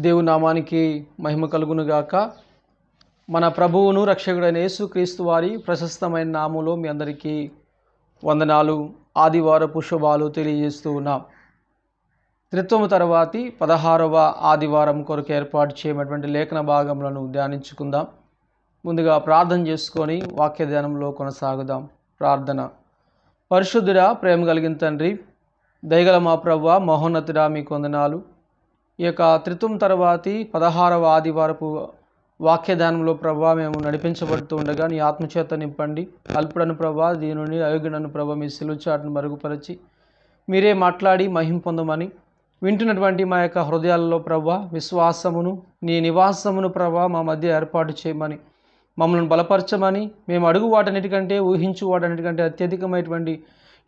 దేవు నామానికి మహిమ కలుగునుగాక. మన ప్రభువును రక్షకుడైన యేసుక్రీస్తు వారి ప్రశస్తమైన నామంలో మీ అందరికీ వందనాలు ఆదివారపు శుభాలు తెలియజేస్తూ ఉన్నాం. త్రిత్వము తర్వాతి పదహారవ ఆదివారం కొరకు ఏర్పాటు చేయబడినటువంటి లేఖన భాగములను ధ్యానించుకుందాం. ముందుగా ప్రార్థన చేసుకొని వాక్య ధ్యానంలో కొనసాగుదాం. ప్రార్థన. పరిశుద్ధుడా ప్రేమ కలిగిన తండ్రి దయగల మా ప్రభు మహోన్నతుడా మీకు వందనాలు. ఈ యొక్క త్రిత్వం తర్వాతి పదహారవ ఆదివారపు వాక్యదానంలో ప్రభా మేము నడిపించబడుతూ ఉండగా నీ ఆత్మచేత నింపండి. అల్పుడను ప్రభా దీనుని అయోగ్యుడను ప్రభా మీ సిలుచాటును మరుగుపరచి మీరే మాట్లాడి మహిం పొందమని వింటున్నటువంటి మా యొక్క హృదయాలలో ప్రభా విశ్వాసమును నీ నివాసమును ప్రభా మా మధ్య ఏర్పాటు చేయమని మమ్మల్ని బలపరచమని మేము అడుగు వాటన్నిటికంటే ఊహించు వాటన్నిటికంటే అత్యధికమైనటువంటి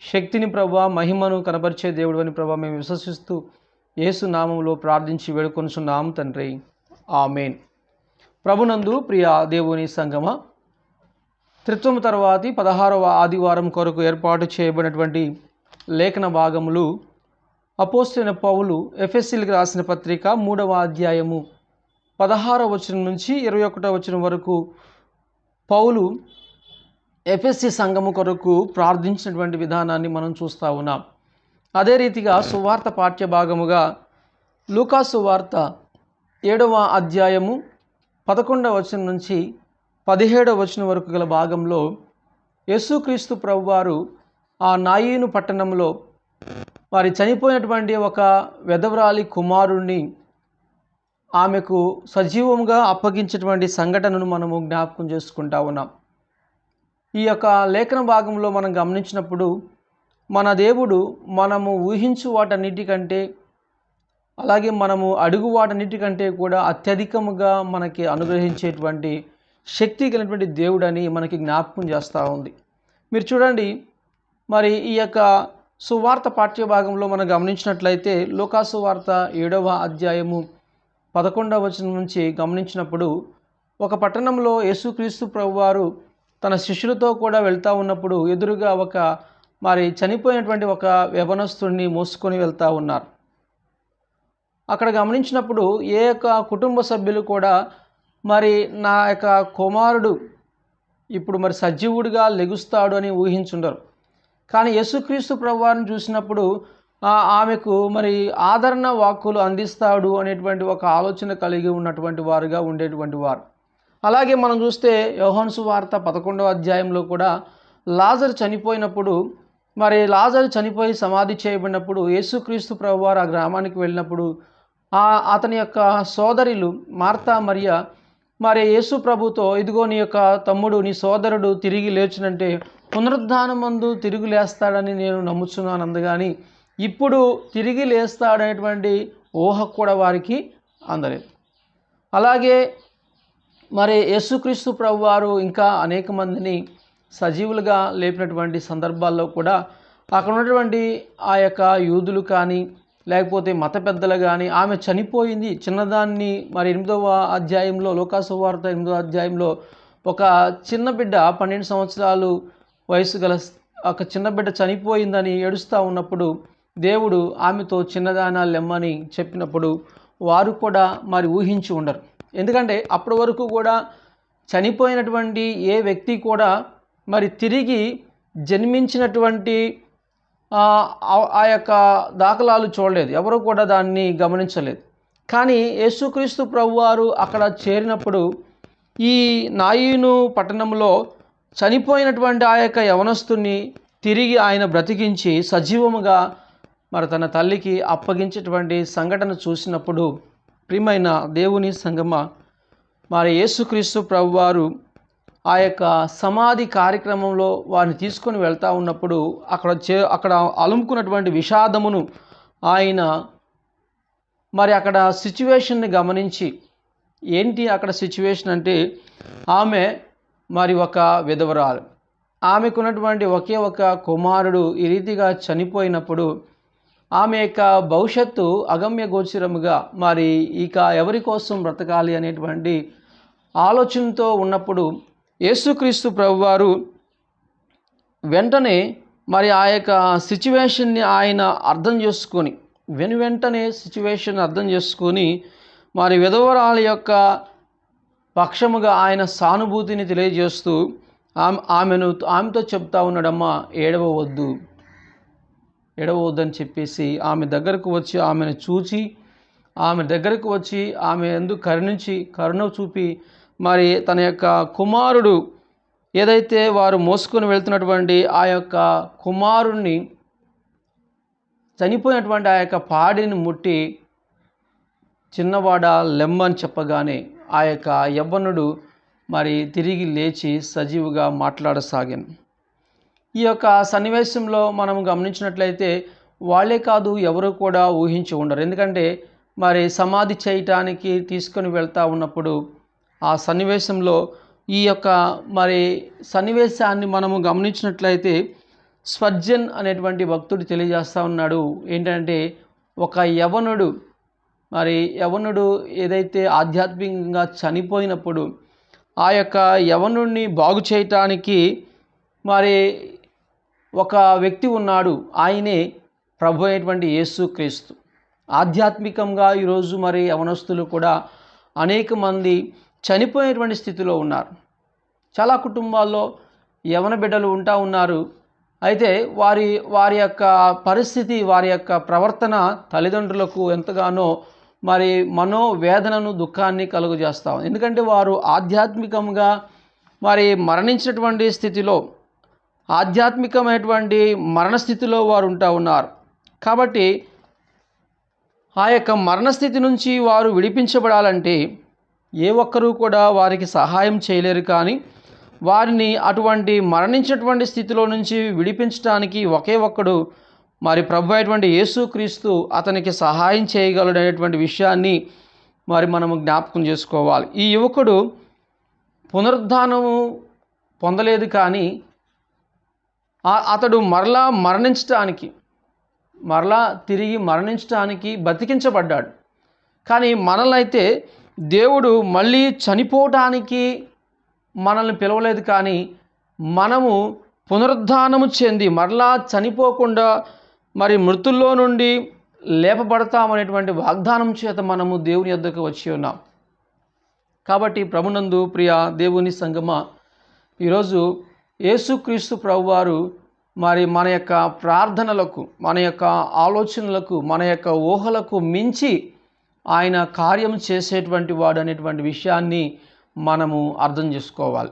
శక్తిని ప్రభా మహిమను కనపరిచే దేవుడు అని ప్రభా మేము విశ్వసిస్తూ యేసు నామంలో ప్రార్థించి వేడుకొనుచున్నాం తండ్రి. ఆమెన్. ప్రభునందు ప్రియ దేవుని సంగమ త్రిత్వం తర్వాతి పదహారవ ఆదివారం కొరకు ఏర్పాటు చేయబడినటువంటి లేఖన భాగములు అపోస్టైన పౌలు ఎఫ్ఎస్సీలకు రాసిన పత్రిక మూడవ అధ్యాయము పదహారవ వచనం నుంచి ఇరవై ఒకటవ వచనం వరకు పౌలు ఎఫ్ఎస్సి సంఘము కొరకు ప్రార్థించినటువంటి విధానాన్ని మనం చూస్తూ ఉన్నాం. అదే రీతిగా సువార్త పాఠ్య భాగముగా లూకా సువార్త ఏడవ అధ్యాయము పదకొండవ వచనం నుంచి పదిహేడవ వచనం వరకు గల భాగంలో యేసుక్రీస్తు ప్రభువారు ఆ నాయీను పట్టణంలో వారి చనిపోయినటువంటి ఒక వెదవరాలి కుమారుణ్ణి ఆమెకు సజీవంగా అప్పగించేటువంటి సంఘటనను మనము జ్ఞాపకం చేసుకుంటా ఉన్నాం. ఈ యొక్క లేఖన భాగంలో మనం గమనించినప్పుడు మన దేవుడు మనము ఊహించు వాటన్నిటికంటే అలాగే మనము అడుగు వాటన్నిటికంటే కూడా అత్యధికముగా మనకి అనుగ్రహించేటువంటి శక్తి కలిగినటువంటి దేవుడని మనకి జ్ఞాపకం చేస్తూ ఉంది. మీరు చూడండి మరి ఈ యొక్క సువార్త పాఠ్య భాగంలో మనం గమనించినట్లయితే లోకాసువార్త ఏడవ అధ్యాయము పదకొండవ వచనం నుంచి గమనించినప్పుడు ఒక పట్టణంలో యేసుక్రీస్తు ప్రభువారు తన శిష్యులతో కూడా వెళ్తూ ఉన్నప్పుడు ఎదురుగా ఒక మరి చనిపోయినటువంటి ఒక వ్యవనస్తుడిని మోసుకొని వెళ్తూ ఉన్నారు. అక్కడ గమనించినప్పుడు ఏ యొక్క కుటుంబ సభ్యులు కూడా మరి నా యొక్క కుమారుడు ఇప్పుడు మరి సజీవుడిగా లెగుస్తాడు అని ఊహించుండరు. కానీ యేసుక్రీస్తు ప్రభువారిని చూసినప్పుడు ఆమెకు మరి ఆదరణ వాక్కులు అందిస్తాడు అనేటువంటి ఒక ఆలోచన కలిగి ఉన్నటువంటి వారుగా ఉండేటువంటి వారు. అలాగే మనం చూస్తే యోహన్సు వార్త పదకొండవ అధ్యాయంలో కూడా లాజర్ చనిపోయినప్పుడు మరి లాజర్ చనిపోయి సమాధి చేయబడినప్పుడు యేసుక్రీస్తు ప్రభువారు ఆ గ్రామానికి వెళ్ళినప్పుడు ఆ అతని యొక్క సోదరులు మార్తా మరియ మరి యేసు ప్రభుతో ఇదిగో నీ యొక్క తమ్ముడు నీ సోదరుడు తిరిగి లేచినంటే పునరుద్ధానమందు తిరిగి లేస్తాడని నేను నమ్ముచున్నాను అందగాని ఇప్పుడు తిరిగి లేస్తాడనేటువంటి ఊహ కూడా వారికి అందలేదు. అలాగే మరి యేసుక్రీస్తు ప్రభువారు ఇంకా అనేక మందిని సజీవులుగా లేపినటువంటి సందర్భాల్లో కూడా అక్కడ ఉన్నటువంటి ఆ యొక్క యూదులు కానీ లేకపోతే మత పెద్దలు కానీ ఆమె చనిపోయింది చిన్నదాన్ని మరి ఎనిమిదవ అధ్యాయంలో లోకాసు వార్త ఎనిమిదవ అధ్యాయంలో ఒక చిన్న బిడ్డ పన్నెండు సంవత్సరాలు వయసు గల ఒక చిన్న బిడ్డ చనిపోయిందని ఏడుస్తూ ఉన్నప్పుడు దేవుడు ఆమెతో చిన్నదానాలు లెమ్మని చెప్పినప్పుడు వారు కూడా మరి ఊహించి ఉండరు. ఎందుకంటే అప్పటి వరకు కూడా చనిపోయినటువంటి ఏ వ్యక్తి కూడా మరి తిరిగి జన్మించినటువంటి ఆ యొక్క దాఖలాలు చూడలేదు. ఎవరు కూడా దాన్ని గమనించలేదు. కానీ యేసుక్రీస్తు ప్రభువారు అక్కడ చేరినప్పుడు ఈ నాయును పట్టణంలో చనిపోయినటువంటి ఆ యొక్క యవనస్తుని తిరిగి ఆయన బ్రతికించి సజీవముగా మరి తన తల్లికి అప్పగించేటువంటి సంఘటన చూసినప్పుడు ప్రియమైన దేవుని సంగమ మరి యేసుక్రీస్తు ప్రభువారు ఆ యొక్క సమాధి కార్యక్రమంలో వారిని తీసుకొని వెళ్తూ ఉన్నప్పుడు అక్కడ చే అక్కడ అలుముకున్నటువంటి విషాదమును ఆయన మరి అక్కడ సిచ్యువేషన్ని గమనించి ఏంటి అక్కడ సిచ్యువేషన్ అంటే ఆమె మరి ఒక విధవరాలు. ఆమెకున్నటువంటి ఒకే ఒక కుమారుడు ఈ రీతిగా చనిపోయినప్పుడు ఆమె యొక్క భవిష్యత్తు అగమ్య గోచరముగా మరి ఇక ఎవరి కోసం బ్రతకాలి అనేటువంటి ఆలోచనతో ఉన్నప్పుడు యేసుక్రీస్తు ప్రభువారు వెంటనే మరి ఆ యొక్క సిచ్యువేషన్ని ఆయన అర్థం చేసుకొని వెను వెంటనే సిచ్యువేషన్ అర్థం చేసుకొని మరి విధవరాల యొక్క పక్షముగా ఆయన సానుభూతిని తెలియజేస్తూ ఆమె ఆమెను ఆమెతో చెప్తా ఉన్నాడమ్మా ఏడవవద్దు. ఏడవద్దని చెప్పేసి ఆమె దగ్గరకు వచ్చి ఆమెను చూచి ఆమె దగ్గరకు వచ్చి ఆమె ఎందుకు కరుణించి కరుణ చూపి మరి తన యొక్క కుమారుడు ఏదైతే వారు మోసుకొని వెళ్తున్నటువంటి ఆ యొక్క కుమారుణ్ణి చనిపోయినటువంటి ఆ యొక్క పాడిని ముట్టి చిన్నవాడ లెమ్మని చెప్పగానే ఆ యొక్క యవ్వనుడు మరి తిరిగి లేచి సజీవుగా మాట్లాడసాగాను. ఈ యొక్క సన్నివేశంలో మనం గమనించినట్లయితే వాళ్ళే కాదు ఎవరు కూడా ఊహించి ఉండరు. ఎందుకంటే మరి సమాధి చేయటానికి తీసుకొని వెళ్తూ ఉన్నప్పుడు ఆ సన్నివేశంలో ఈ యొక్క మరి సన్నివేశాన్ని మనము గమనించినట్లయితే స్వర్జన్ అనేటువంటి భక్తుడు తెలియజేస్తూ ఉన్నాడు. ఏంటంటే ఒక యవనుడు మరి యవనుడు ఏదైతే ఆధ్యాత్మికంగా చనిపోయినప్పుడు ఆ యొక్క యవనుడిని బాగు చేయటానికి మరి ఒక వ్యక్తి ఉన్నాడు. ఆయనే ప్రభు అయినటువంటి యేసుక్రీస్తు ఆధ్యాత్మికంగా ఈరోజు మరి యవనస్తులు కూడా అనేక మంది చనిపోయినటువంటి స్థితిలో ఉన్నారు. చాలా కుటుంబాల్లో యవన బిడ్డలు ఉంటా ఉన్నారు. అయితే వారి వారి యొక్క పరిస్థితి వారి యొక్క ప్రవర్తన తల్లిదండ్రులకు ఎంతగానో మరి మనోవేదనను దుఃఖాన్ని కలుగజేస్తాం ఎందుకంటే వారు ఆధ్యాత్మికంగా మరి మరణించినటువంటి స్థితిలో ఆధ్యాత్మికమైనటువంటి మరణస్థితిలో వారు ఉంటా ఉన్నారు. కాబట్టి ఆ యొక్క మరణస్థితి నుంచి వారు విడిపించబడాలంటే ఏ ఒక్కరూ కూడా వారికి సహాయం చేయలేరు కానీ వారిని అటువంటి మరణించినటువంటి స్థితిలో నుంచి విడిపించడానికి ఒకే ఒక్కడు మరి ప్రభు అయినటువంటి యేసుక్రీస్తు అతనికి సహాయం చేయగలడనేటువంటి విషయాన్ని మరి మనము జ్ఞాపకం చేసుకోవాలి. ఈ యువకుడు పునరుద్ధానము పొందలేదు కానీ అతడు మరలా మరణించటానికి మరలా తిరిగి మరణించటానికి బతికించబడ్డాడు. కానీ మనలైతే దేవుడు మళ్ళీ చనిపోవటానికి మనల్ని పిలవలేదు కానీ మనము పునరుద్ధానము చెంది మరలా చనిపోకుండా మరి మృతుల్లో నుండి లేపబడతామనేటువంటి వాగ్దానం చేత మనము దేవుని యొద్దకు వచ్చి ఉన్నాం. కాబట్టి ప్రభునందు ప్రియ దేవుని సంగమ ఈరోజు యేసుక్రీస్తు ప్రభువారు మరి మన యొక్క ప్రార్థనలకు మన యొక్క ఆలోచనలకు మన యొక్క ఊహలకు మించి ఆయన కార్యం చేసేటువంటి వాడు అనేటువంటి విషయాన్ని మనము అర్థం చేసుకోవాలి.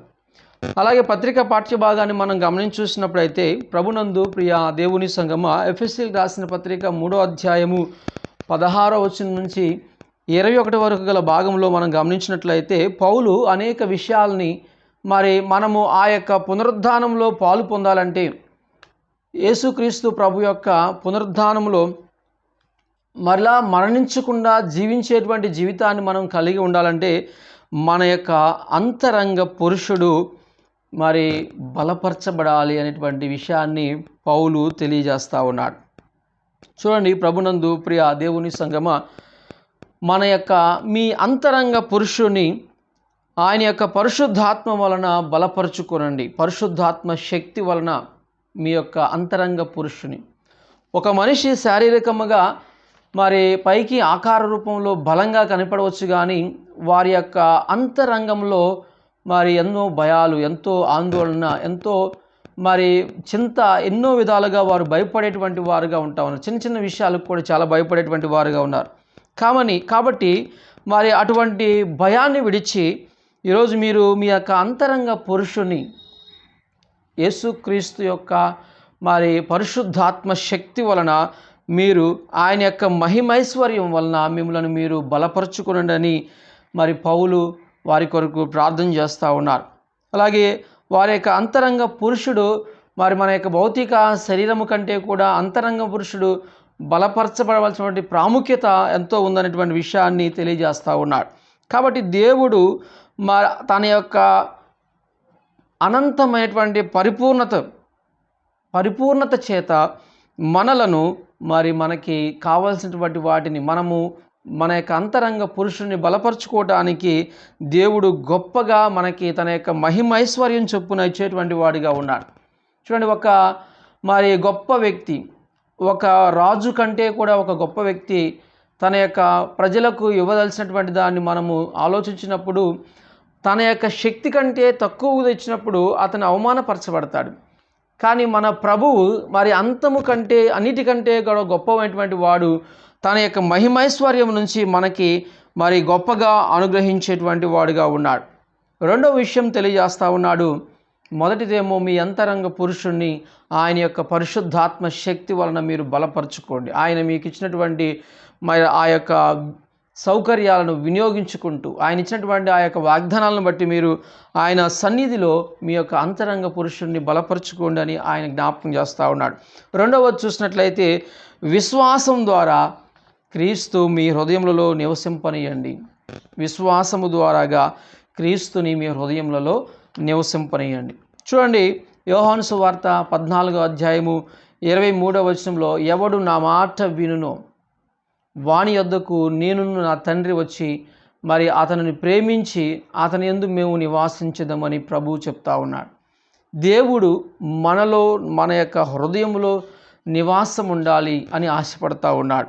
అలాగే పత్రిక పాఠ్య భాగాన్ని మనం గమనించి చూసినప్పుడైతే ప్రభునందు ప్రియ దేవుని సంగమ ఎఫ్ఎస్సీలు రాసిన పత్రిక మూడో అధ్యాయము పదహారో వచ్చిన నుంచి ఇరవై ఒకటి వరకు గల భాగంలో మనం గమనించినట్లయితే పౌలు అనేక విషయాల్ని మరి మనము ఆ యొక్క పునరుద్ధానంలో పాలు పొందాలంటే యేసుక్రీస్తు ప్రభు యొక్క పునరుద్ధానంలో మరలా మరణించకుండా జీవించేటువంటి జీవితాన్ని మనం కలిగి ఉండాలంటే మన యొక్క అంతరంగ పురుషుడు మరి బలపరచబడాలి అనేటువంటి విషయాన్ని పౌలు తెలియజేస్తూ ఉన్నాడు. చూడండి ప్రభునందు ప్రియ దేవుని సంగమ మన యొక్క మీ అంతరంగ పురుషుని ఆయన యొక్క పరిశుద్ధాత్మ వలన బలపరుచుకోనండి. పరిశుద్ధాత్మ శక్తి వలన మీ యొక్క అంతరంగ పురుషుని. ఒక మనిషి శారీరకముగా మరి పైకి ఆకార రూపంలో బలంగా కనపడవచ్చు కానీ వారి యొక్క అంతరంగంలో మరి ఎన్నో భయాలు ఎంతో ఆందోళన ఎంతో మరి చింత ఎన్నో విధాలుగా వారు భయపడేటువంటి వారుగా ఉంటా ఉన్నారు. చిన్న చిన్న విషయాలకు కూడా చాలా భయపడేటువంటి వారుగా ఉన్నారు. కామని కాబట్టి మరి అటువంటి భయాన్ని విడిచి ఈరోజు మీరు మీ యొక్క అంతరంగ పురుషుని యేసుక్రీస్తు యొక్క మరి పరిశుద్ధాత్మ శక్తి వలన మీరు ఆయన యొక్క మహిమైశ్వర్యం వలన మిమ్మలను మీరు బలపరచుకునండి మరి పౌలు వారి కొరకు ప్రార్థన చేస్తూ ఉన్నారు. అలాగే వారి యొక్క అంతరంగ పురుషుడు మరి మన యొక్క భౌతిక శరీరము కంటే కూడా అంతరంగ పురుషుడు బలపరచబడవలసినటువంటి ప్రాముఖ్యత ఎంతో ఉందనేటువంటి విషయాన్ని తెలియజేస్తూ ఉన్నాడు. కాబట్టి దేవుడు మా తన యొక్క అనంతమైనటువంటి పరిపూర్ణత పరిపూర్ణత చేత మనలను మరి మనకి కావలసినటువంటి వాటిని మనము మన యొక్క అంతరంగ పురుషుని బలపరుచుకోవటానికి దేవుడు గొప్పగా మనకి తన యొక్క మహిమైశ్వర్యం చొప్పున ఇచ్చేటువంటి వాడిగా ఉన్నాడు. చూడండి ఒక మరి గొప్ప వ్యక్తి ఒక రాజు కంటే కూడా ఒక గొప్ప వ్యక్తి తన యొక్క ప్రజలకు ఇవ్వదలసినటువంటి దాన్ని మనము ఆలోచించినప్పుడు తన యొక్క శక్తి కంటే తక్కువ తెచ్చినప్పుడు అతను అవమానపరచబడతాడు. కానీ మన ప్రభువు మరి అంతము కంటే అన్నిటికంటే కూడా గొప్పమైనటువంటి వాడు. తన యొక్క మహిమైశ్వర్యం నుంచి మనకి మరి గొప్పగా అనుగ్రహించేటువంటి వాడుగా ఉన్నాడు. రెండో విషయం తెలియజేస్తూ ఉన్నాడు. మొదటిదేమో మీ అంతరంగ పురుషుణ్ణి ఆయన యొక్క పరిశుద్ధాత్మ శక్తి వలన మీరు బలపరచుకోండి. ఆయన మీకు ఇచ్చినటువంటి మరి ఆ యొక్క సౌకర్యాలను వినియోగించుకుంటూ ఆయన ఇచ్చినటువంటి ఆ యొక్క వాగ్దానాలను బట్టి మీరు ఆయన సన్నిధిలో మీ యొక్క అంతరంగ పురుషుణ్ణి బలపరచుకోండి అని ఆయన జ్ఞాపకం చేస్తూ ఉన్నాడు. రెండవది చూసినట్లయితే విశ్వాసం ద్వారా క్రీస్తు మీ హృదయములలో నివసింపనీయండి. విశ్వాసము ద్వారాగా క్రీస్తుని మీ హృదయములలో నివసింపనీయండి. చూడండి యోహాను సువార్త పద్నాలుగో అధ్యాయము ఇరవై మూడవ వచనంలో ఎవడు నా మాట వినునో వాని యొద్దకు నేను నా తండ్రి వచ్చి మరి అతనిని ప్రేమించి అతని ఎందు మేము నివాసించదామని ప్రభువు చెప్తా ఉన్నాడు. దేవుడు మనలో మన యొక్క హృదయంలో నివాసం ఉండాలి అని ఆశపడతా ఉన్నాడు.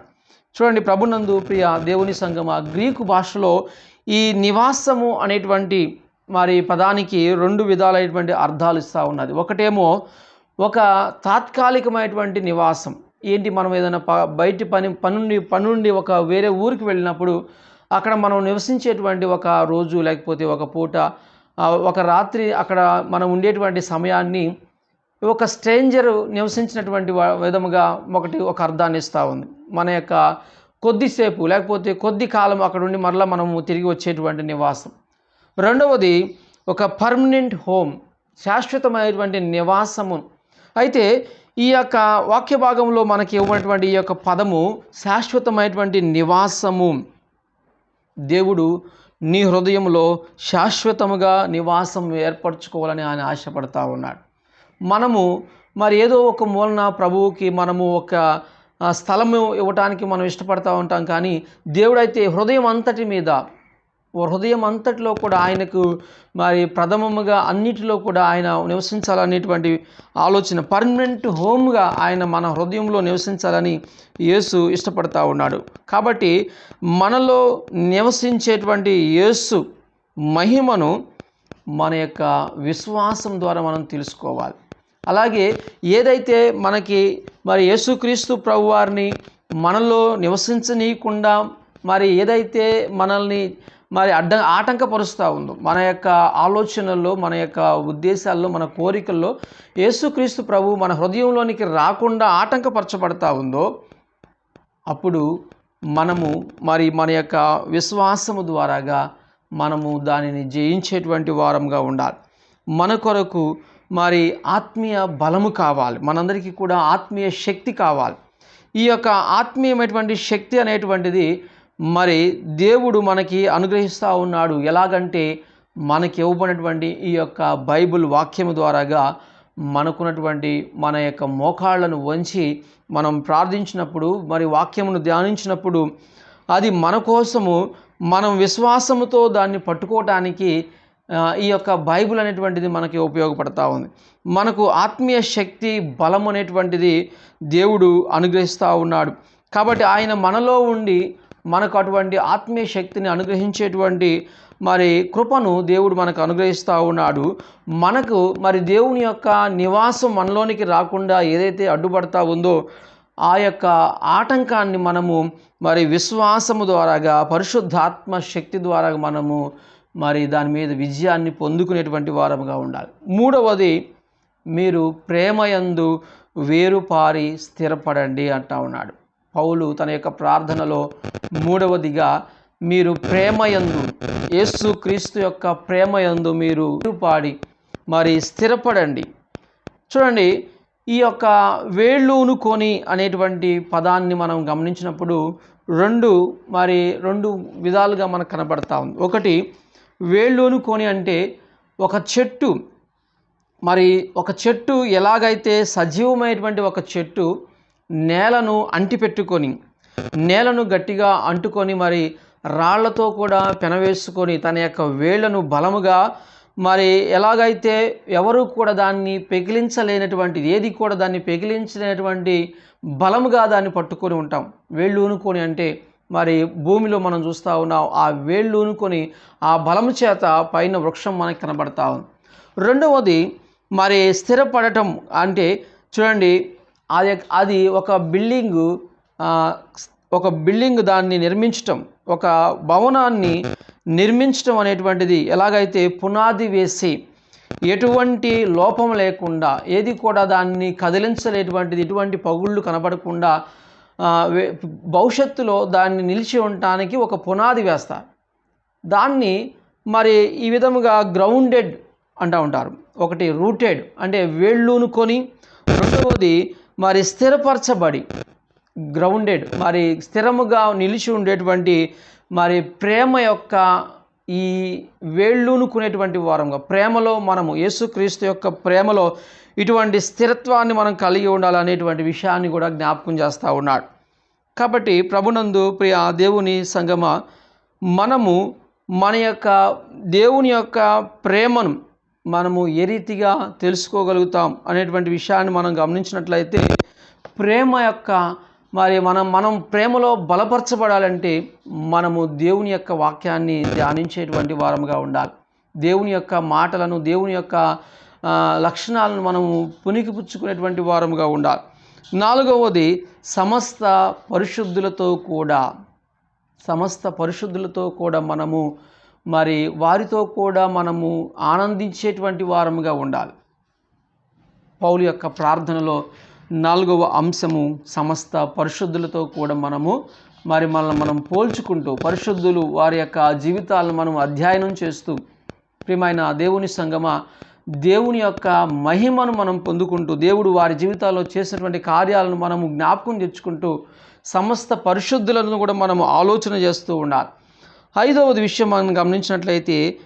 చూడండి ప్రభునందు ప్రియ దేవుని సంగమ గ్రీకు భాషలో ఈ నివాసము అనేటువంటి మరి పదానికి రెండు విధాలైనటువంటి అర్థాలు ఇస్తూ ఉన్నది. ఒకటేమో ఒక తాత్కాలికమైనటువంటి నివాసం. ఏంటి మనం ఏదైనా ప బయటి పని పనుండి పనుండి ఒక వేరే ఊరికి వెళ్ళినప్పుడు అక్కడ మనం నివసించేటువంటి ఒక రోజు లేకపోతే ఒక పూట ఒక రాత్రి అక్కడ మనం ఉండేటువంటి సమయాన్ని ఒక స్ట్రేంజర్ నివసించినటువంటి విధముగా ఒకటి ఒక అర్థాన్ని ఇస్తూ ఉంది. మన యొక్క కొద్దిసేపు లేకపోతే కొద్ది కాలం అక్కడ ఉండి మరలా మనము తిరిగి వచ్చేటువంటి నివాసం. రెండవది ఒక పర్మనెంట్ హోమ్ శాశ్వతమైనటువంటి నివాసము. అయితే ఈ యొక్క వాక్య భాగంలో మనకి ఇవ్వనటువంటి ఈ యొక్క పదము శాశ్వతమైనటువంటి నివాసము. దేవుడు నీ హృదయంలో శాశ్వతముగా నివాసం ఏర్పరచుకోవాలని ఆయన ఆశపడతా ఉన్నాడు. మనము మరి ఏదో ఒక మూలన ప్రభువుకి మనము ఒక స్థలము ఇవ్వటానికి మనం ఇష్టపడతా ఉంటాం కానీ దేవుడైతే హృదయం అంతటి మీద హృదయం అంతటిలో కూడా ఆయనకు మరి ప్రథమముగా అన్నిటిలో కూడా ఆయన నివసించాలనేటువంటి ఆలోచన పర్మనెంట్ హోమ్గా ఆయన మన హృదయంలో నివసించాలని యేసు ఇష్టపడతా ఉన్నాడు. కాబట్టి మనలో నివసించేటువంటి యేసు మహిమను మన యొక్క విశ్వాసం ద్వారా మనం తెలుసుకోవాలి. అలాగే ఏదైతే మనకి మరి యేసుక్రీస్తు ప్రభువారిని మనలో నివసించనీయకుండా మరి ఏదైతే మనల్ని మరి అడ్డ ఆటంకపరుస్తూ ఉందో. మన యొక్క ఆలోచనల్లో మన యొక్క ఉద్దేశాల్లో మన కోరికల్లో యేసుక్రీస్తు ప్రభు మన హృదయంలోనికి రాకుండా ఆటంకపరచబడతా ఉందో అప్పుడు మనము మరి మన యొక్క విశ్వాసము ద్వారాగా మనము దానిని జయించేటువంటి వారంగా ఉండాలి. మన కొరకు మరి ఆత్మీయ బలము కావాలి. మనందరికీ కూడా ఆత్మీయ శక్తి కావాలి. ఈ యొక్క ఆత్మీయమైనటువంటి శక్తి అనేటువంటిది మరి దేవుడు మనకి అనుగ్రహిస్తూ ఉన్నాడు. ఎలాగంటే మనకి ఇవ్వబడినటువంటి ఈ యొక్క బైబిల్ వాక్యము ద్వారాగా మనకున్నటువంటి మన యొక్క మోకాళ్ళను వంచి మనం ప్రార్థించినప్పుడు మరి వాక్యమును ధ్యానించినప్పుడు అది మన కోసము మనం విశ్వాసముతో దాన్ని పట్టుకోవటానికి ఈ యొక్క బైబిల్ అనేటువంటిది మనకి ఉపయోగపడతా ఉంది. మనకు ఆత్మీయ శక్తి బలం అనేటువంటిది దేవుడు అనుగ్రహిస్తూ ఉన్నాడు. కాబట్టి ఆయన మనలో ఉండి మనకు అటువంటి ఆత్మీయ శక్తిని అనుగ్రహించేటువంటి మరి కృపను దేవుడు మనకు అనుగ్రహిస్తూ ఉన్నాడు. మనకు మరి దేవుని యొక్క నివాసం మనలోనికి రాకుండా ఏదైతే అడ్డుపడతా ఉందో ఆ యొక్క ఆటంకాన్ని మనము మరి విశ్వాసము ద్వారాగా పరిశుద్ధాత్మ శక్తి ద్వారా మనము మరి దాని మీద విజయాన్ని పొందుకునేటువంటి వారముగా ఉండాలి. మూడవది మీరు ప్రేమయందు వేరుపారి స్థిరపడండి అంటా ఉన్నాడు. పౌలు తన యొక్క ప్రార్థనలో మూడవదిగా మీరు ప్రేమయందు యేసు క్రీస్తు యొక్క ప్రేమయందు మీరు పాడి మరి స్థిరపడండి. చూడండి ఈ యొక్క వేళ్ళూను కొని అనేటువంటి పదాన్ని మనం గమనించినప్పుడు రెండు మరి రెండు విధాలుగా మనకు కనబడతా ఉంది. ఒకటి వేళ్ళూను కొని అంటే ఒక చెట్టు మరి ఒక చెట్టు ఎలాగైతే సజీవమైనటువంటి ఒక చెట్టు నేలను అంటిపెట్టుకొని నేలను గట్టిగా అంటుకొని మరి రాళ్ళతో కూడా పెనవేసుకొని తన యొక్క వేళ్ళను బలముగా మరి ఎలాగైతే ఎవరు కూడా దాన్ని పెకిలించలేనటువంటిది ఏది కూడా దాన్ని పెకిలించలేనటువంటి బలముగా దాన్ని పట్టుకొని ఉంటాం. వేళ్ళు ఊనుకొని అంటే మరి భూమిలో మనం చూస్తూ ఉన్నాం ఆ వేళ్ళు ఊనుకొని ఆ బలము చేత పైన వృక్షం మనకి కనబడతా ఉంది. రెండవది మరి స్థిరపడటం అంటే చూడండి అది అది ఒక బిల్డింగు ఒక బిల్డింగ్ దాన్ని నిర్మించటం ఒక భవనాన్ని నిర్మించటం అనేటువంటిది ఎలాగైతే పునాది వేసి ఎటువంటి లోపం లేకుండా ఏది కూడా దాన్ని కదిలించలేటువంటిది ఎటువంటి పగుళ్ళు కనబడకుండా భవిష్యత్తులో దాన్ని నిలిచి ఉండటానికి ఒక పునాది వేస్తారు. దాన్ని మరి ఈ విధముగా గ్రౌండెడ్ అంటూ ఉంటారు. ఒకటి రూటెడ్ అంటే వేళ్ళూనుకొని రెండవది మరి స్థిరపరచబడి గ్రౌండెడ్ మరి స్థిరముగా నిలిచి ఉండేటువంటి మరి ప్రేమ యొక్క ఈ వేళ్ళూనుకునేటువంటి వారంగా ప్రేమలో మనము యేసుక్రీస్తు యొక్క ప్రేమలో ఇటువంటి స్థిరత్వాన్ని మనం కలిగి ఉండాలనేటువంటి విషయాన్ని కూడా జ్ఞాపకం చేస్తూ ఉన్నాడు. కాబట్టి ప్రభునందు ప్రియ దేవుని సంగమ మనము మన యొక్క దేవుని యొక్క ప్రేమను మనము ఏ రీతిగా తెలుసుకోగలుగుతాం అనేటువంటి విషయాన్ని మనం గమనించినట్లయితే ప్రేమ యొక్క మరి మనం మనం ప్రేమలో బలపరచబడాలంటే మనము దేవుని యొక్క వాక్యాన్ని ధ్యానించేటువంటి వారముగా ఉండాలి. దేవుని యొక్క మాటలను దేవుని యొక్క లక్షణాలను మనము పుణికిపుచ్చుకునేటువంటి వారముగా ఉండాలి. నాలుగవది సమస్త పరిశుద్ధులతో కూడా సమస్త పరిశుద్ధులతో కూడా మనము మరి వారితో కూడా మనము ఆనందించేటువంటి వారముగా ఉండాలి. పౌలు యొక్క ప్రార్థనలో నాలుగవ అంశము సమస్త పరిశుద్ధులతో కూడా మనము మరి మనల్ని మనం పోల్చుకుంటూ పరిశుద్ధులు వారి యొక్క జీవితాలను మనం అధ్యయనం చేస్తూ ప్రియమైన దేవుని సంగమ దేవుని యొక్క మహిమను మనం పొందుకుంటూ దేవుడు వారి జీవితాల్లో చేసినటువంటి కార్యాలను మనము జ్ఞాపకం తెచ్చుకుంటూ సమస్త పరిశుద్ధులను కూడా మనము ఆలోచన చేస్తూ ఉండాలి. ఐదవది విషయం మనం గమనించినట్లయితే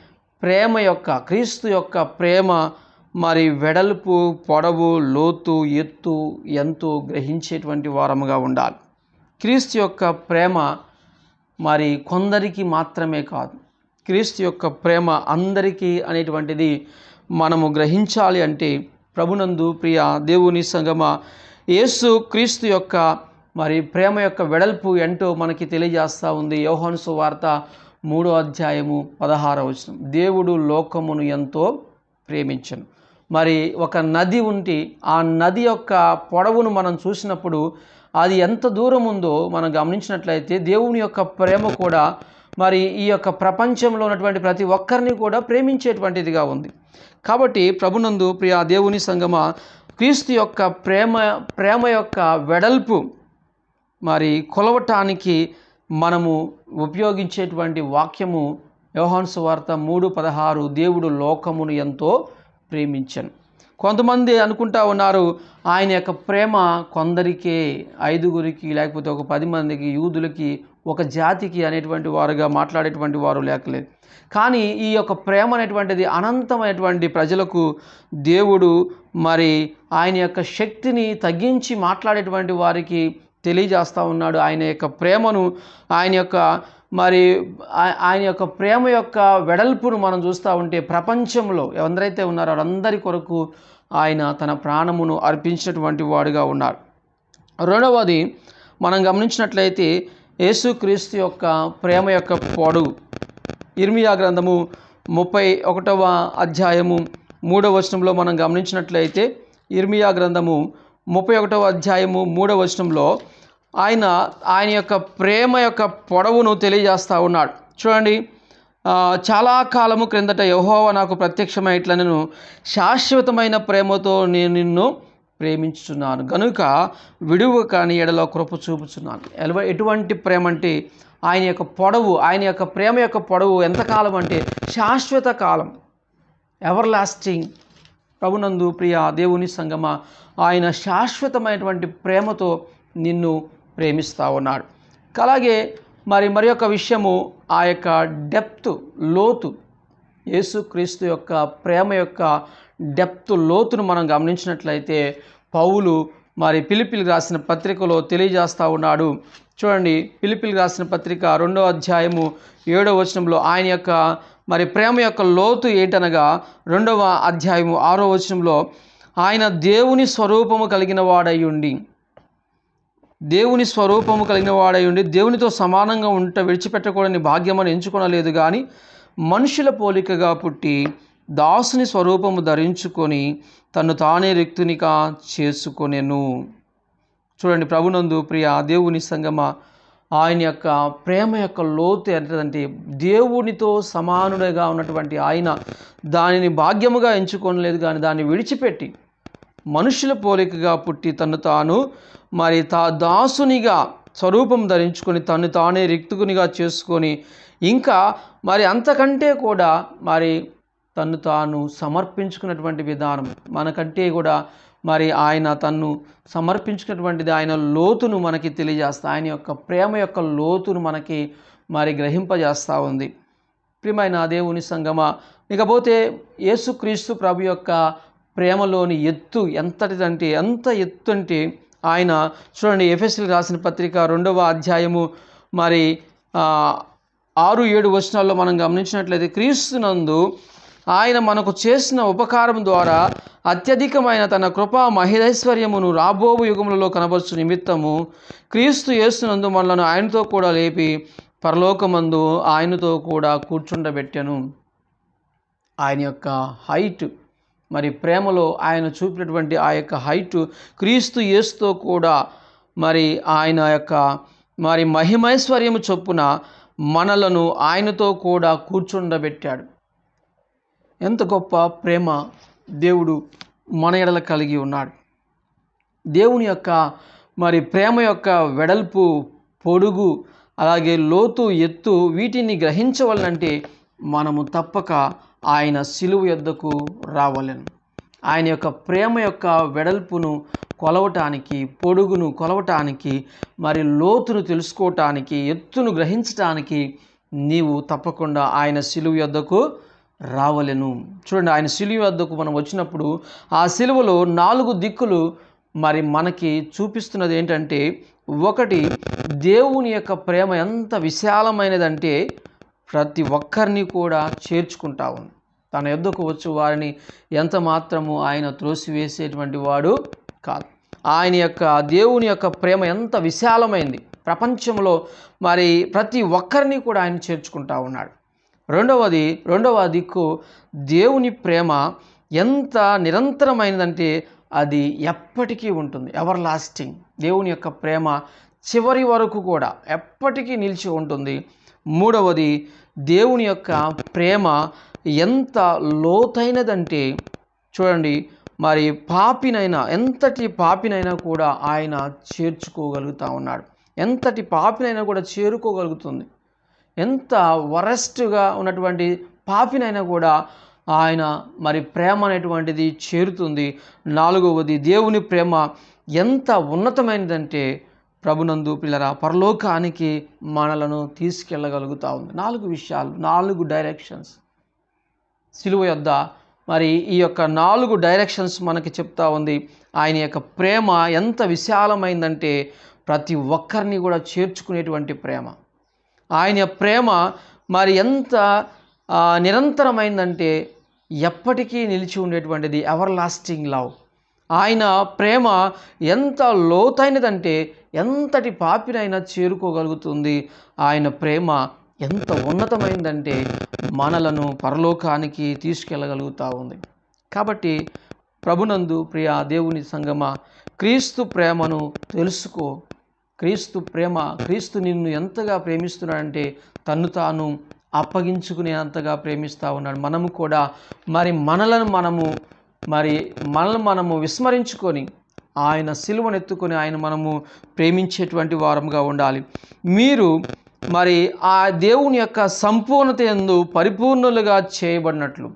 ప్రేమ యొక్క క్రీస్తు యొక్క ప్రేమ మరి వెడల్పు పొడవు లోతు ఎత్తు ఎంతో గ్రహించేటువంటి వారముగా ఉండాలి. క్రీస్తు యొక్క ప్రేమ మరి కొందరికి మాత్రమే కాదు. క్రీస్తు యొక్క ప్రేమ అందరికీ అనేటువంటిది మనము గ్రహించాలి అంటే ప్రభునందు ప్రియ దేవుని సంగమ యేసు క్రీస్తు యొక్క మరి ప్రేమ యొక్క వెడల్పు ఏంటో మనకి తెలియజేస్తూ ఉంది. యోహాను సువార్త మూడో అధ్యాయము పదహారవ వచనం. దేవుడు లోకమును ఎంతో ప్రేమించను. మరి ఒక నది ఉంటే ఆ నది యొక్క పొడవును మనం చూసినప్పుడు అది ఎంత దూరం ఉందో మనం గమనించినట్లయితే దేవుని యొక్క ప్రేమ కూడా మరి ఈ యొక్క ప్రపంచంలో ఉన్నటువంటి ప్రతి ఒక్కరిని కూడా ప్రేమించేటువంటిదిగా ఉంది. కాబట్టి ప్రభునందు ప్రియ దేవుని సంగమ క్రీస్తు యొక్క ప్రేమ ప్రేమ యొక్క వెడల్పు మరి కొలవటానికి మనము ఉపయోగించేటువంటి వాక్యము యోహాన్సు వార్త మూడు పదహారు దేవుడు లోకమును ఎంతో ప్రేమించను. కొంతమంది అనుకుంటా ఉన్నారు ఆయన యొక్క ప్రేమ కొందరికే ఐదుగురికి లేకపోతే ఒక పది మందికి యూదులకి ఒక జాతికి అనేటువంటి వారుగా మాట్లాడేటువంటి వారు లేకలేదు. కానీ ఈ యొక్క ప్రేమ అనేటువంటిది అనంతమైనటువంటి ప్రజలకు దేవుడు మరి ఆయన యొక్క శక్తిని తగ్గించి మాట్లాడేటువంటి వారికి తెలియజేస్తూ ఉన్నాడు. ఆయన యొక్క ప్రేమను ఆయన యొక్క మరి ఆయన యొక్క ప్రేమ యొక్క వెడల్పును మనం చూస్తూ ఉంటే ప్రపంచంలో ఎవరైతే ఉన్నారో వారందరి కొరకు ఆయన తన ప్రాణమును అర్పించినటువంటి వాడుగా ఉన్నాడు రెండవది మనం గమనించినట్లయితే యేసుక్రీస్తు యొక్క ప్రేమ యొక్క పొడుగు ఇర్మియా గ్రంథము ముప్పై ఒకటవ అధ్యాయము మూడవ వచనంలో మనం గమనించినట్లయితే ఇర్మియా గ్రంథము ముప్పై ఒకటవ అధ్యాయము మూడవ వచనంలో ఆయన ఆయన యొక్క ప్రేమ యొక్క పొడవును తెలియజేస్తూ ఉన్నాడు. చూడండి చాలా కాలము క్రిందట యహోవ నాకు ప్రత్యక్షమై ఇట్లా నేను శాశ్వతమైన ప్రేమతో నేను నిన్ను ప్రేమించుచున్నాను. గనుక విడువ కాని ఎడలో కృప చూపుచున్నాను. ఎలవ ఎటువంటి ప్రేమ అంటే ఆయన యొక్క పొడవు ఆయన యొక్క ప్రేమ యొక్క పొడవు ఎంతకాలం అంటే శాశ్వత కాలం. ఎవర్ లాస్టింగ్ ప్రభునందు ప్రియ దేవుని సంగమ ఆయన శాశ్వతమైనటువంటి ప్రేమతో నిన్ను ప్రేమిస్తూ ఉన్నాడు. అలాగే మరి మరి యొక్క విషయము ఆ యొక్క డెప్త్ లోతు యేసుక్రీస్తు యొక్క ప్రేమ యొక్క డెప్త్ లోతును మనం గమనించినట్లయితే పౌలు మరి పిలిపిలు రాసిన పత్రికలో తెలియజేస్తూ ఉన్నాడు. చూడండి పిలిపిలు రాసిన పత్రిక రెండో అధ్యాయము ఏడో వచనంలో ఆయన యొక్క మరి ప్రేమ యొక్క లోతు ఏంటనగా రెండవ అధ్యాయము ఆరో వచనంలో ఆయన దేవుని స్వరూపము కలిగిన వాడై ఉండి దేవుని స్వరూపము కలిగిన వాడై ఉండి దేవునితో సమానంగా ఉంట విడిచిపెట్టకూడని భాగ్యమని ఎంచుకొనలేదు కానీ మనుషుల పోలికగా పుట్టి దాసుని స్వరూపము ధరించుకొని తను తానే రిక్తునిగా చేసుకొనెను. చూడండి ప్రభునందు ప్రియ దేవుని సంగమ ఆయన యొక్క ప్రేమ యొక్క లోతు ఏంటంటే దేవునితో సమానుడిగా ఉన్నటువంటి ఆయన దానిని భాగ్యముగా ఎంచుకోనలేదు కానీ దాన్ని విడిచిపెట్టి మనుషుల పోలికగా పుట్టి తను తాను మరి తా దాసునిగా స్వరూపం ధరించుకొని తను తానే రిక్తుకునిగా చేసుకొని ఇంకా మరి అంతకంటే కూడా మరి తను తాను సమర్పించుకున్నటువంటి విధానం మనకంటే కూడా మరి ఆయన తన్ను సమర్పించుకున్నటువంటిది ఆయన లోతును మనకి తెలియజేస్తా ఆయన యొక్క ప్రేమ యొక్క లోతును మనకి మరి గ్రహింపజేస్తూ ఉంది. ప్రియమైన దేవుని సంగమ ఇకపోతే యేసుక్రీస్తు ప్రభు యొక్క ప్రేమలోని ఎత్తు ఎంతటిదంటే ఎంత ఎత్తు అంటే ఆయన చూడండి ఎఫ్ఎస్ఎల్ రాసిన పత్రిక రెండవ అధ్యాయము మరి ఆరు ఏడు వచనాల్లో మనం గమనించినట్లయితే క్రీస్తునందు ఆయన మనకు చేసిన ఉపకారం ద్వారా అత్యధికమైన తన కృపా మహిళైశ్వర్యమును రాబోవు యుగములలో కనబరుచు నిమిత్తము క్రీస్తు యేసునందు మనలను ఆయనతో కూడా లేపి పరలోకమందు ఆయనతో కూడా కూర్చుండబెట్టాను. ఆయన యొక్క హైట్ మరి ప్రేమలో ఆయన చూపినటువంటి ఆ యొక్క హైట్ క్రీస్తు యేసుతో కూడా మరి ఆయన యొక్క మరి మహిమైశ్వర్యము చొప్పున మనలను ఆయనతో కూడా కూర్చుండబెట్టాడు. ఎంత గొప్ప ప్రేమ దేవుడు మన ఎడల కలిగి ఉన్నాడు. దేవుని యొక్క మరి ప్రేమ యొక్క వెడల్పు పొడుగు అలాగే లోతు ఎత్తు వీటిని గ్రహించవలనంటే మనము తప్పక ఆయన సిలువు యొద్దకు రావాలను. ఆయన యొక్క ప్రేమ యొక్క వెడల్పును కొలవటానికి పొడుగును కొలవటానికి మరి లోతును తెలుసుకోవటానికి ఎత్తును గ్రహించటానికి నీవు తప్పకుండా ఆయన సిలువు యొద్దకు రావలెను. చూడండి ఆయన సిలువ వద్దకు మనం వచ్చినప్పుడు ఆ సిలువలో నాలుగు దిక్కులు మరి మనకి చూపిస్తున్నది ఏంటంటే ఒకటి దేవుని యొక్క ప్రేమ ఎంత విశాలమైనదంటే ప్రతి ఒక్కరిని కూడా చేర్చుకుంటా ఉంది. తన యొద్దకు వచ్చి వారిని ఎంత మాత్రము ఆయన త్రోసివేసేటువంటి వాడు కాదు. ఆయన యొక్క దేవుని యొక్క ప్రేమ ఎంత విశాలమైంది. ప్రపంచంలో మరి ప్రతి ఒక్కరిని కూడా ఆయన చేర్చుకుంటా ఉన్నాడు. రెండవది రెండవ దిక్కు దేవుని ప్రేమ ఎంత నిరంతరమైనదంటే అది ఎప్పటికీ ఉంటుంది. ఎవర్ లాస్టింగ్ దేవుని యొక్క ప్రేమ చివరి వరకు కూడా ఎప్పటికీ నిలిచి ఉంటుంది. మూడవది దేవుని యొక్క ప్రేమ ఎంత లోతైనదంటే చూడండి మరి పాపినైనా ఎంతటి పాపినైనా కూడా ఆయన చేర్చుకోగలుగుతా ఉన్నాడు. ఎంతటి పాపినైనా కూడా చేరుకోగలుగుతుంది. ఎంత వరస్ట్గా ఉన్నటువంటి పాపినైనా కూడా ఆయన మరి ప్రేమ అనేటువంటిది చేరుతుంది. నాలుగవది దేవుని ప్రేమ ఎంత ఉన్నతమైనదంటే ప్రభునందు పిల్లరా పరలోకానికి మనలను తీసుకెళ్ళగలుగుతా ఉంది. నాలుగు విషయాలు నాలుగు డైరెక్షన్స్ సిలువ యొద్ద మరి ఈ యొక్క నాలుగు డైరెక్షన్స్ మనకి చెప్తా ఉంది. ఆయన యొక్క ప్రేమ ఎంత విశాలమైందంటే ప్రతి ఒక్కరిని కూడా చేర్చుకునేటువంటి ప్రేమ. ఆయన ప్రేమ మరి ఎంత నిరంతరమైందంటే ఎప్పటికీ నిలిచి ఉండేటువంటిది ఎవర్ లాస్టింగ్ లవ్ ఆయన ప్రేమ ఎంత లోతైనదంటే ఎంతటి పాపినైనా చేరుకోగలుగుతుంది. ఆయన ప్రేమ ఎంత ఉన్నతమైందంటే మనలను పరలోకానికి తీసుకెళ్ళగలుగుతూ ఉంది. కాబట్టి ప్రభునందు ప్రియ దేవుని సంగమ క్రీస్తు ప్రేమను తెలుసుకో. క్రీస్తు ప్రేమ క్రీస్తు నిన్ను ఎంతగా ప్రేమిస్తున్నాడంటే తన్ను తాను అప్పగించుకునేంతగా ప్రేమిస్తూ ఉన్నాడు. మనము కూడా మరి మనలను మనము మరి మనల్ని మనము విస్మరించుకొని ఆయన సిలువను ఎత్తుకొని ఆయన మనము ప్రేమించేటువంటి వారముగా ఉండాలి. మీరు మరి ఆ దేవుని యొక్క సంపూర్ణత ఎందు పరిపూర్ణులుగా చేయబడినట్లు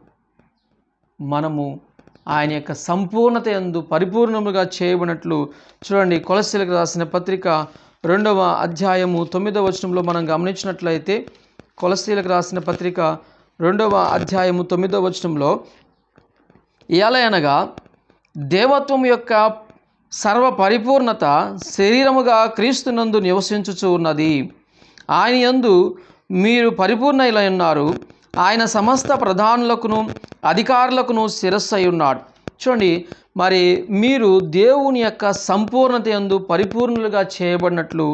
మనము ఆయన యొక్క సంపూర్ణత ఎందు పరిపూర్ణముగా చేయబడినట్లు చూడండి. కొలసీలకు రాసిన పత్రిక రెండవ అధ్యాయము తొమ్మిదవ వచనంలో మనం గమనించినట్లయితే కొలసీలకు రాసిన పత్రిక రెండవ అధ్యాయము తొమ్మిదవ వచనంలో ఎలా అనగా దేవత్వం యొక్క సర్వ పరిపూర్ణత శరీరముగా క్రీస్తునందు నివసించుచు ఉన్నది. ఆయన యందు మీరు పరిపూర్ణులై ఉన్నారు. ఆయన సమస్త ప్రధానులకును అధికారులకును శిరస్సు అయి ఉన్నాడు చూడండి మరి మీరు దేవుని యొక్క సంపూర్ణత ఎందు పరిపూర్ణులుగా చేయబడినట్లు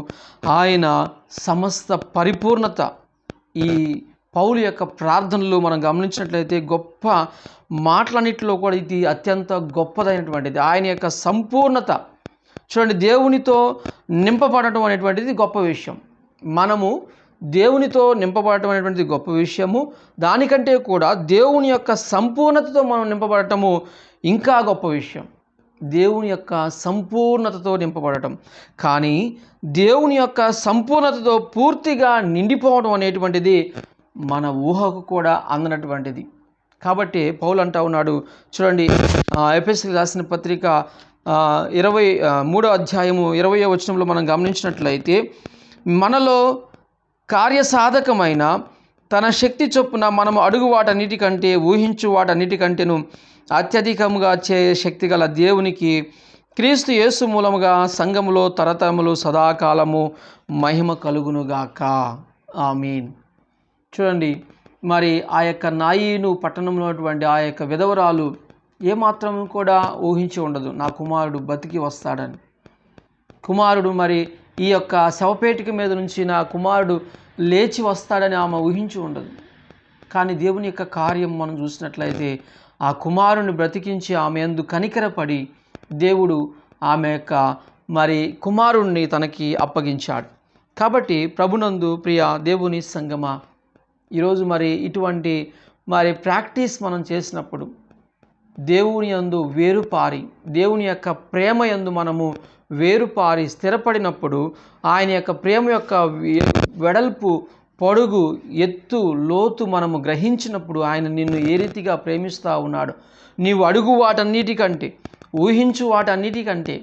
ఆయన సమస్త పరిపూర్ణత ఈ పౌలు యొక్క ప్రార్థనలు మనం గమనించినట్లయితే గొప్ప మాటలన్నింటిలో కూడా ఇది అత్యంత గొప్పదైనటువంటిది. ఆయన యొక్క సంపూర్ణత. చూడండి దేవునితో నింపబడటం అనేటువంటిది గొప్ప విషయం. మనము దేవునితో నింపబడటం అనేటువంటిది గొప్ప విషయము. దానికంటే కూడా దేవుని యొక్క సంపూర్ణతతో మనం నింపబడటము ఇంకా గొప్ప విషయం. దేవుని యొక్క సంపూర్ణతతో నింపబడటం. కానీ దేవుని యొక్క సంపూర్ణతతో పూర్తిగా నిండిపోవడం అనేటువంటిది మన ఊహకు కూడా అందనటువంటిది. కాబట్టి పౌలు అంటా ఉన్నాడు చూడండి ఎపిఎస్కి రాసిన పత్రిక ఇరవై మూడో అధ్యాయము ఇరవయో వచనంలో మనం గమనించినట్లయితే మనలో కార్యసాధకమైన తన శక్తి చొప్పున మనము అడుగు వాటన్నిటికంటే ఊహించు వాటన్నిటికంటేను అత్యధికముగా చే శక్తి గల దేవునికి క్రీస్తు యేసు మూలముగా సంఘములో తరతరములు సదాకాలము మహిమ కలుగునుగాక. ఆమీన్. చూడండి మరి ఆ యొక్క నాయీను పట్టణంలో ఉన్నటువంటి ఆ యొక్క విధవరాలు ఏమాత్రం కూడా ఊహించి ఉండదు. నా కుమారుడు బతికి వస్తాడని. కుమారుడు మరి ఈ యొక్క శవపేటిక మీద నుంచి నా కుమారుడు లేచి వస్తాడని ఆమె ఊహించి ఉండదు. కానీ దేవుని యొక్క కార్యం మనం చూసినట్లయితే ఆ కుమారుని బ్రతికించి ఆమె ఎందు కనికరపడి దేవుడు ఆమె యొక్క మరి కుమారుణ్ణి తనకి అప్పగించాడు. కాబట్టి ప్రభునందు ప్రియ దేవుని సంగమ ఈరోజు మరి ఇటువంటి మరి ప్రాక్టీస్ మనం చేసినప్పుడు దేవుని యందు వేరుపారి దేవుని యొక్క ప్రేమ యందు మనము వేరుపారి స్థిరపడినప్పుడు ఆయన యొక్క ప్రేమ యొక్క వెడల్పు పొడుగు ఎత్తు లోతు మనము గ్రహించినప్పుడు ఆయన నిన్ను ఏ రీతిగా ప్రేమిస్తూ ఉన్నాడు? నీవు అడుగు వాటన్నిటికంటే ఊహించు వాటన్నిటికంటే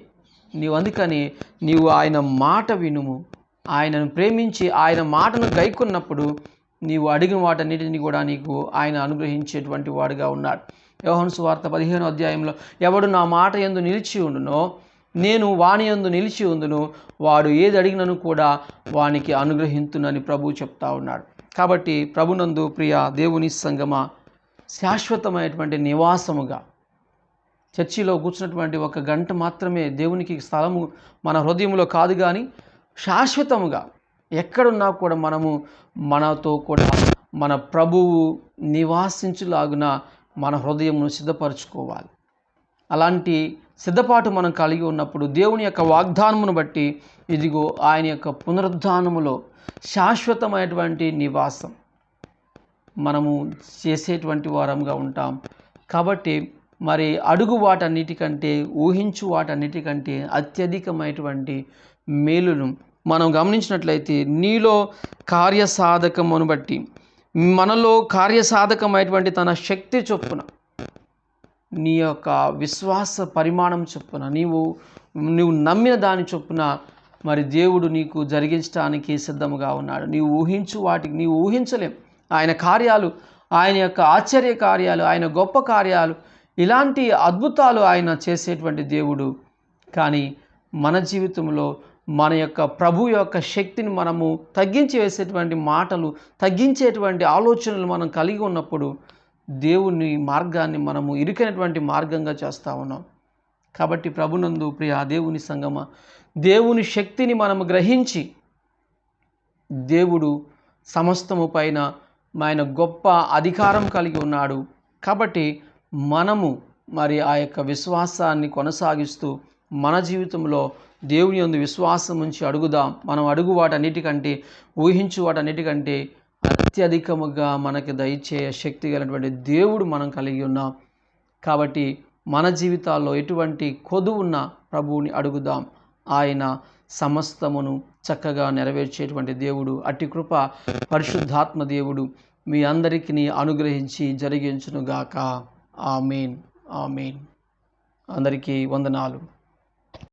నీవు అందుకని నీవు ఆయన మాట వినుము. ఆయనను ప్రేమించి ఆయన మాటను గైకొన్నప్పుడు నీవు అడిగిన వాటన్నిటిని కూడా నీకు ఆయన అనుగ్రహించేటువంటి వాడుగా ఉన్నాడు. యోహన్ వార్త పదిహేను అధ్యాయంలో ఎవడు నా మాట ఎందు నిలిచి ఉండునో నేను వాని యందు నిలిచి ఉందును వాడు ఏది అడిగినను కూడా వానికి అనుగ్రహింతునని ప్రభు చెప్తా ఉన్నాడు. కాబట్టి ప్రభునందు ప్రియ దేవుని సంగమ శాశ్వతమైనటువంటి నివాసముగా చర్చిలో కూర్చున్నటువంటి ఒక గంట మాత్రమే దేవునికి స్థలము మన హృదయంలో కాదు కానీ శాశ్వతముగా ఎక్కడున్నా కూడా మనము మనతో కూడా మన ప్రభువు నివాసించులాగున మన హృదయమును సిద్ధపరచుకోవాలి. అలాంటి సిద్ధపాటు మనం కలిగి ఉన్నప్పుడు దేవుని యొక్క వాగ్దానమును బట్టి ఇదిగో ఆయన యొక్క పునరుద్ధానములో శాశ్వతమైనటువంటి నివాసం. మనము చేసేటువంటి వారంగా ఉంటాం. కాబట్టి మరి అడుగు వాటన్నిటికంటే ఊహించు వాటన్నిటికంటే అత్యధికమైనటువంటి మేలును మనం గమనించినట్లయితే నీలో కార్యసాధకమును బట్టి మనలో కార్యసాధకమైనటువంటి తన శక్తి చొప్పున నీ యొక్క విశ్వాస పరిమాణం చొప్పున నీవు నువ్వు నమ్మిన దాని చొప్పున మరి దేవుడు నీకు జరిగించడానికి సిద్ధముగా ఉన్నాడు. నీవు ఊహించు వాటికి నీవు ఊహించలేం. ఆయన కార్యాలు ఆయన యొక్క ఆశ్చర్య కార్యాలు ఆయన గొప్ప కార్యాలు ఇలాంటి అద్భుతాలు ఆయన చేసేటువంటి దేవుడు. కానీ మన జీవితంలో మన యొక్క ప్రభు యొక్క శక్తిని మనము తగ్గించి వేసేటువంటి మాటలు తగ్గించేటువంటి ఆలోచనలు మనం కలిగి ఉన్నప్పుడు దేవుని మార్గాన్ని మనము ఇరుకైనటువంటి మార్గంగా చేస్తూ ఉన్నాం. కాబట్టి ప్రభునందు ప్రియ దేవుని సంగమ దేవుని శక్తిని మనము గ్రహించి దేవుడు సమస్తము పైన ఆయన గొప్ప అధికారం కలిగి ఉన్నాడు. కాబట్టి మనము మరి ఆ యొక్క విశ్వాసాన్ని కొనసాగిస్తూ మన జీవితంలో దేవుని యందు విశ్వాసం నుంచి అడుగుదాం. మనం అడుగు వాటన్నిటికంటే ఊహించు వాటన్నిటికంటే అత్యధికముగా మనకి దయచే శక్తి కలిగినటువంటి దేవుడు మనం కలిగి ఉన్నాం. కాబట్టి మన జీవితాల్లో ఎటువంటి కొదువున్న ప్రభువుని అడుగుదాం. ఆయన సమస్తమును చక్కగా నెరవేర్చేటువంటి దేవుడు అట్టి కృప పరిశుద్ధాత్మ దేవుడు మీ అందరికీ అనుగ్రహించి జరిగించునుగాక. ఆమెన్. ఆమెన్. అందరికీ వందనాలు.